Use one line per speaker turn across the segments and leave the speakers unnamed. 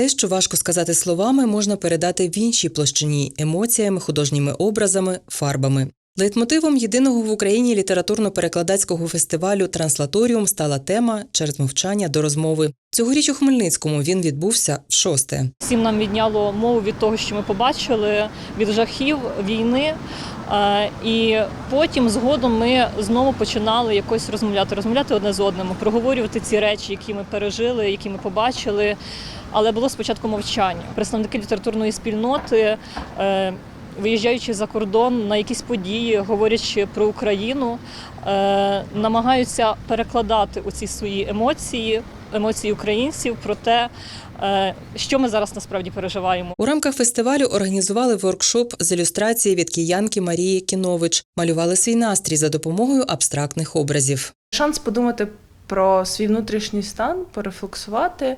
Те, що важко сказати словами, можна передати в іншій площині емоціями, художніми образами, фарбами. Лейтмотивом єдиного в Україні літературно-перекладацького фестивалю Транслаторіум стала тема через мовчання до розмови. Цьогоріч у Хмельницькому він відбувся в шосте.
Всім нам відняло мову від того, що ми побачили, від жахів війни. Е, І потім згодом ми знову починали якось розмовляти, розмовляти одне з одним, проговорювати ці речі, які ми пережили, які ми побачили. Але було спочатку мовчання. Представники літературної спільноти, е, виїжджаючи за кордон на якісь події, говорячи про Україну, е, намагаються перекладати оці свої емоції, емоції українців про те, е, що ми зараз насправді переживаємо.
У рамках фестивалю організували воркшоп з ілюстрації від киянки Марії Кінович. Малювали свій настрій за допомогою абстрактних образів.
Шанс подумати про свій внутрішній стан, порефлексувати,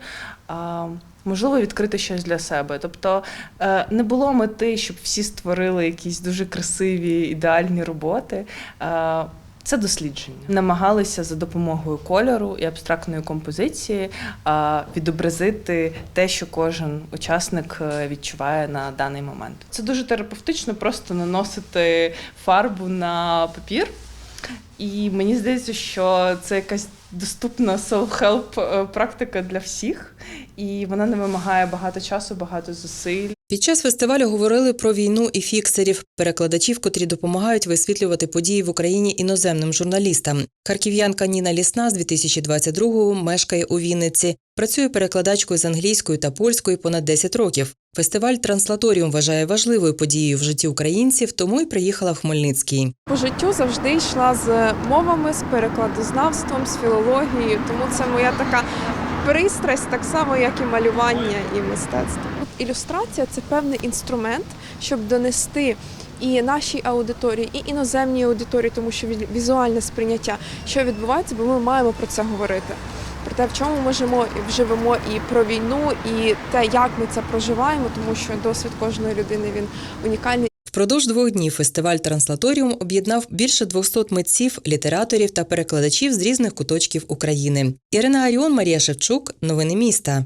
можливо, відкрити щось для себе. Тобто е, не було мети, щоб всі створили якісь дуже красиві ідеальні роботи. Е, Це дослідження. Намагалися за допомогою кольору і абстрактної композиції відобразити те, що кожен учасник е, відчуває на даний момент. Це дуже терапевтично, просто наносити фарбу на папір. І мені здається, що це якась доступна self-help е, практика для всіх, і вона не вимагає багато часу, багато зусиль.
Під час фестивалю говорили про війну і фіксерів, перекладачів, котрі допомагають висвітлювати події в Україні іноземним журналістам. Харків'янка Ніна Лісна з 2022-го мешкає у Вінниці. Працює перекладачкою з англійської та польської понад 10 років. Фестиваль Транслаторіум вважає важливою подією в житті українців, тому й приїхала в Хмельницький.
По життю завжди йшла з мовами, з перекладознавством, з філологією, тому це моя така пристрасть, так само, як і малювання і мистецтво. Ілюстрація це певний інструмент, щоб донести і нашій аудиторії, і іноземній аудиторії, тому що ві- візуальне сприйняття, що відбувається, бо ми маємо про це говорити. Про те, в чому ми живемо, живемо і про війну, і те, як ми це проживаємо, тому що досвід кожної людини він унікальний.
Впродовж двох днів фестиваль Транслаторіум об'єднав більше 200 митців, літераторів та перекладачів з різних куточків України. Ірина Аріон, Марія Шевчук. Новини міста.